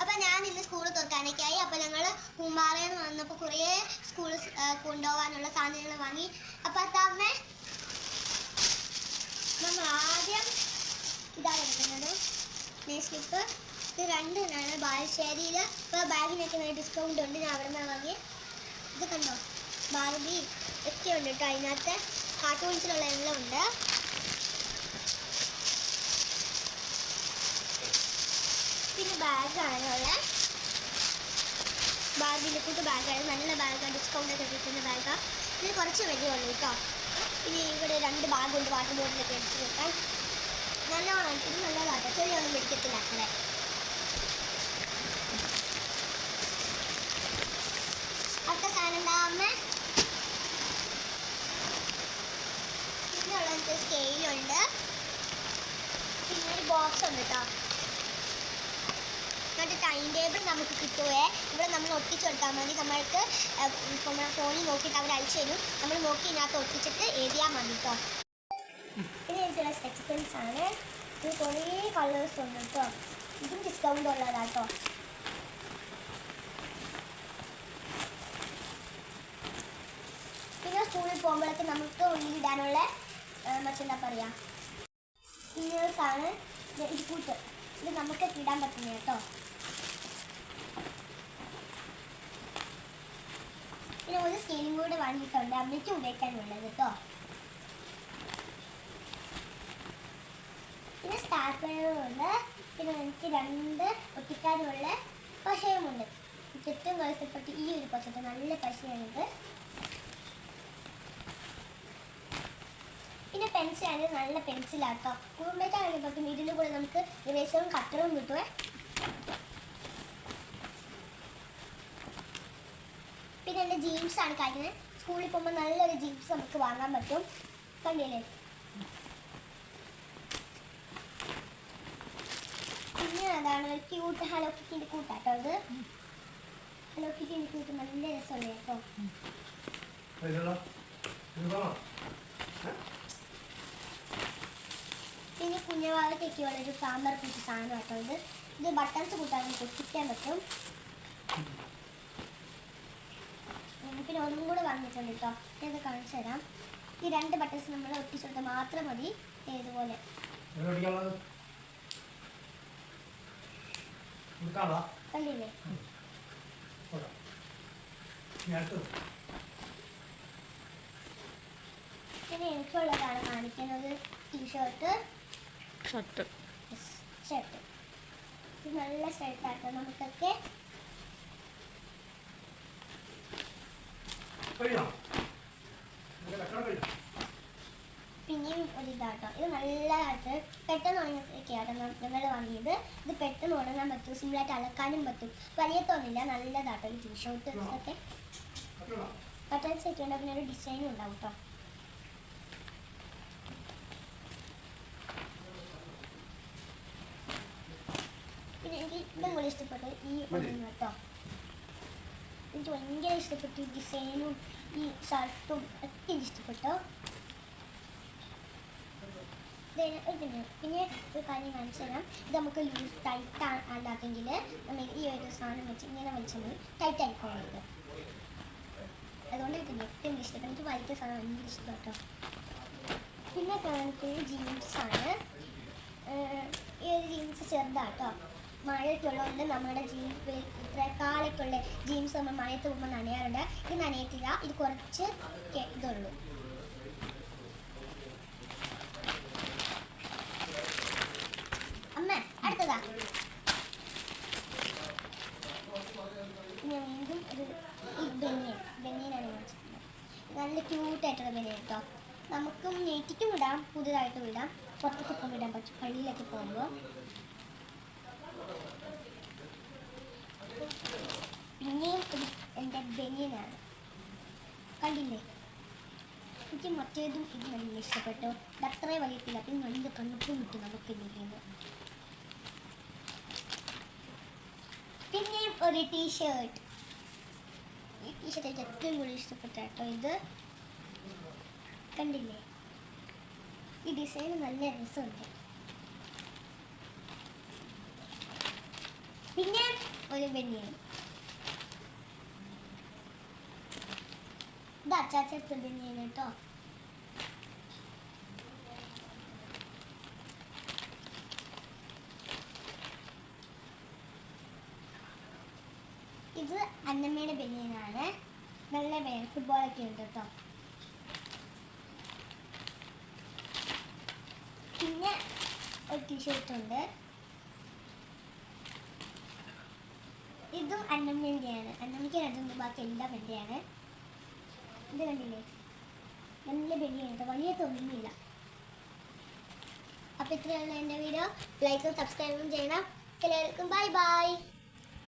അപ്പൊ ഞാൻ ഇന്ന് സ്കൂൾ തുറക്കാനൊക്കെയായി. അപ്പൊ ഞങ്ങൾ കുമ്പാറയിൽ നിന്ന് വന്നപ്പോ കുറേ സ്കൂൾ കൊണ്ടുപോകാനുള്ള സാധനങ്ങൾ വാങ്ങി. അപ്പൊ തന്നെ നമ്മൾ ആദ്യം ഇതാണ് എടുക്കുന്നത്. ഇത് രണ്ടിനാണ് ബാലുശ്ശേരിയിൽ ഇപ്പോൾ ബാഗിനൊക്കെ നല്ല ഡിസ്കൗണ്ട് ഉണ്ട്. ഞാൻ അവിടെ നിന്ന് വാങ്ങി. ഇത് കണ്ടോ? ബാർബി ഒക്കെ ഉണ്ട് കേട്ടോ. അതിനകത്ത് കാർട്ടൂൺസിലുള്ള എല്ലാം ഉണ്ട്. പിന്നെ ബാഗിന്റെ കൂട്ട് ബാഗാണ്. നല്ല ബാഗാണ്. ഡിസ്കൗണ്ട് ഒക്കെ കിട്ടുന്ന ബാഗാണ് ഇതിന് കുറച്ച് ഉള്ളൂ കേട്ടോ. ഇനി ഇവിടെ രണ്ട് ബാഗുണ്ട് വാട്ടർ ബോട്ടിലൊക്കെ എടുത്ത് വെക്കാൻ നല്ലോണം ഇത് നല്ലതാട്ടോ ചെറിയൊന്നും പിടിക്കത്തില്ല അത്രേ അടുത്ത സാധനം എന്താ അമ്മ? ഇതിനുള്ളത് സ്കെയിലുണ്ട് പിന്നെ ഒരു ബോക്സ് ഉണ്ട് കേട്ടോ. എന്നിട്ട് ടൈം ടേബിൾ നമുക്ക് കിട്ടുവേ. ഇവിടെ നമ്മൾ ഒട്ടിച്ചു കൊടുത്താൽ മതി. നമ്മൾക്ക് നമ്മുടെ ഫോണിൽ നോക്കിയിട്ട് അവർ അയച്ചു തരും. നമ്മൾ നോക്കി ഇതിനകത്ത് ഒട്ടിച്ചിട്ട് എഴുതിയാൽ മതി കേട്ടോ ഇത് ചില സ്കെച്ച് പെൻസ് ആണ്. ഇത് കുറേ കളേഴ്സ് ഉണ്ട് കേട്ടോ ഇതും ഡിസ്കൗണ്ട് ഉള്ളതാട്ടോ പിന്നെ സ്കൂളിൽ പോകുമ്പോഴൊക്കെ നമുക്ക് ഉള്ളിലിടാനുള്ള മറ്റെന്താ പറയുക ഇന്നേഴ്സാണ് ഇത് കൂട്ട്. ഇത് നമുക്ക് ഇടാൻ പറ്റില്ല കേട്ടോ. പിന്നെ ഒരു സ്കെയിലും കൂടെ വാങ്ങിയിട്ടുണ്ട്. അമ്മയ്ക്ക് ഉപയോഗിക്കാനുള്ളത് കേട്ടോ. പിന്നെ സ്റ്റാർപ്പറുണ്ട് പിന്നെ എനിക്ക് രണ്ട് ഒട്ടിക്കാനുമുള്ള പശയുമുണ്ട്. ചുറ്റും വെളുത്തപ്പെട്ട് ഈ ഒരു പശത്ത് നല്ല പശയാണിത് പെൻസിലാണ് നല്ല പെൻസിലാട്ടോ കുടുംബത്താണെങ്കിൽ പറ്റും ഇതിന്റെ കൂടെ നമുക്ക് ഇറേസറും കട്ടറും കിട്ടുവേ. പിന്നെ എന്റെ ജീൻസാണ് ആണ് കഴിക്കുന്നത് സ്കൂളിൽ പോകുമ്പോൾ നല്ലൊരു ജീൻസ് നമുക്ക് വാങ്ങാൻ പറ്റും. കണ്ടില്ലേ? പിന്നെ അതാണ് ഒരു ക്യൂട്ട് ഹലോ കിറ്റിന്റെ കൂട്ടാട്ടോ അത് ഹലോ കിറ്റിന്റെ കൂട്ട് നല്ല രസമുണ്ട് കേട്ടോ പിന്നെ കുഞ്ഞവാളത്തേക്കുള്ള ഒരു സാമ്പാർ കൂട്ടി സാധനം ഇത് ഇത് ബട്ടൺസ് കൂട്ടാൻ ഒട്ടിക്കാൻ പറ്റും പിന്നെ ഒന്നും കൂടെ വാങ്ങിയിട്ടുണ്ട് കേട്ടോ ഞാനത് കാണിച്ചു തരാം. ഈ രണ്ട് ബട്ടൺസ് നമ്മൾ ഒട്ടിച്ചെടുത്ത് മാത്രം മതി. ഏതുപോലെ ഇതുപോലെ. കണ്ടില്ലേ പിന്നെ എനിക്കുള്ളതാണ് കാണിക്കുന്നത് ടീഷർട്ട് ഷർട്ട്. ഷർട്ട്. ഇത് നല്ല ഷർട്ടാട്ടോ നമുക്കൊക്കെ. പിന്നെയും ഒരു ഇതാട്ടോ ഇത് നല്ലതായിട്ട് പെട്ടെന്ന് ഉണങ്ങിയൊക്കെയാട്ടോ ഞങ്ങൾ വാങ്ങിയത്. ഇത് പെട്ടെന്ന് ഉണങ്ങാൻ പറ്റും. സിമ്പിളായിട്ട് അലക്കാനും പറ്റും. വലിയ തോന്നില്ല നല്ലതാട്ടോ ഈ ടീഷർട്ട് ഒക്കെ. ബട്ടൺസ് സെറ്റ് ഉണ്ട്? പിന്നെ ഒരു ഡിസൈനും ഉണ്ടാവും കേട്ടോ പിന്നെ എനിക്ക് ഇതും ഇഷ്ടപ്പെട്ടു ഈ ഒന്നും കേട്ടോ. എനിക്ക് ഭയങ്കര ഇഷ്ടപ്പെട്ടു. ഈ ഡിസൈനും ഈ ഷർട്ടും ഒക്കെ എനിക്ക് ഇഷ്ടപ്പെട്ടു. പിന്നെ ഒരു കാര്യം കാണിച്ചു തരാം. ഇത് നമുക്ക് ലൂസ് ടൈറ്റ് അല്ലാത്തെങ്കിൽ നമ്മൾ ഈ ഒരു സാധനം വെച്ച് ഇങ്ങനെ വലിച്ചാൽ ടൈറ്റ് ആയിക്കോളും ഇത്. അതുകൊണ്ട് എനിക്ക് ഏറ്റവും ഇഷ്ടപ്പെട്ടു. എനിക്ക് വലിയ സാധനം ഭയങ്കര ഇഷ്ടപ്പെട്ടോ പിന്നെ കാണിക്കുന്നത് ജീൻസാണ് ഈ ഒരു ജീൻസ് ചെറുതാട്ടോ മഴയ്ക്കുള്ളതുകൊണ്ട് നമ്മുടെ ഇത്ര കാലൊക്കെയുള്ള ജീൻസ് നമ്മൾ മഴയത്ത് പോകുമ്പോൾ നനയാറുണ്ട്. ഇത് നനയത്തില്ല. ഇത് കുറച്ച് ഇതുള്ളൂ. അമ്മ അടുത്തതാ. വീണ്ടും ഒരു ഈ ബനിയൻ നല്ല ക്യൂട്ടായിട്ടുള്ള ബനിയൻ കേട്ടോ നമുക്കും നെറ്റിക്കും വിടാം പുതിയതായിട്ടും വിടാം. പുറത്തൊക്കെ വിടാം പക്ഷെ പള്ളിയിലൊക്കെ പോകുമ്പോൾ പിന്നെയും ഒരു എന്റെ ബനിയനാണ്. കണ്ടില്ലേ? എനിക്ക് മറ്റേതും ഇത് നല്ല ഇഷ്ടപ്പെട്ടു. അത്രയും വലിയത്തില്ല പിന്നെ നല്ല തണുപ്പും കിട്ടും നമുക്ക് ഇതിന് പിന്നെയും ഒരു ടീഷർട്ട് ഈ ടീഷർട്ട് എനിക്ക് ഏറ്റവും കൂടുതൽ ഇഷ്ടപ്പെട്ട കേട്ടോ ഇത്. കണ്ടില്ലേ? ഈ ഡിസൈൻ നല്ല രസമുണ്ട്. പിന്നെ ഒരു ബനിയൻ. അച്ചാച്ചത്തെ ബനിയൻ കേട്ടോ ഇത് അന്നമ്മയുടെ ബനിയനാണ് നല്ല ബനിയൻ ഫുട്ബോളൊക്കെ ഉണ്ട് കേട്ടോ പിന്നെ ഒരു ടീഷർട്ട് ഉണ്ട്. ഇതും അന്നമ്മേന്റെയാണ് അന്നമ്മയ്ക്ക് രണ്ടും ബാക്കി എല്ലാം എന്റെയാണ് ഇത് കണ്ടില്ലേ? നല്ല ബെല്ലിയാണ് വലിയ തൊന്നില്ല അപ്പോൾ ഇത്രയുള്ള എന്റെ വീഡിയോ. ലൈക്കും സബ്സ്ക്രൈബും ചെയ്യണം. എല്ലാവർക്കും ബൈ ബൈ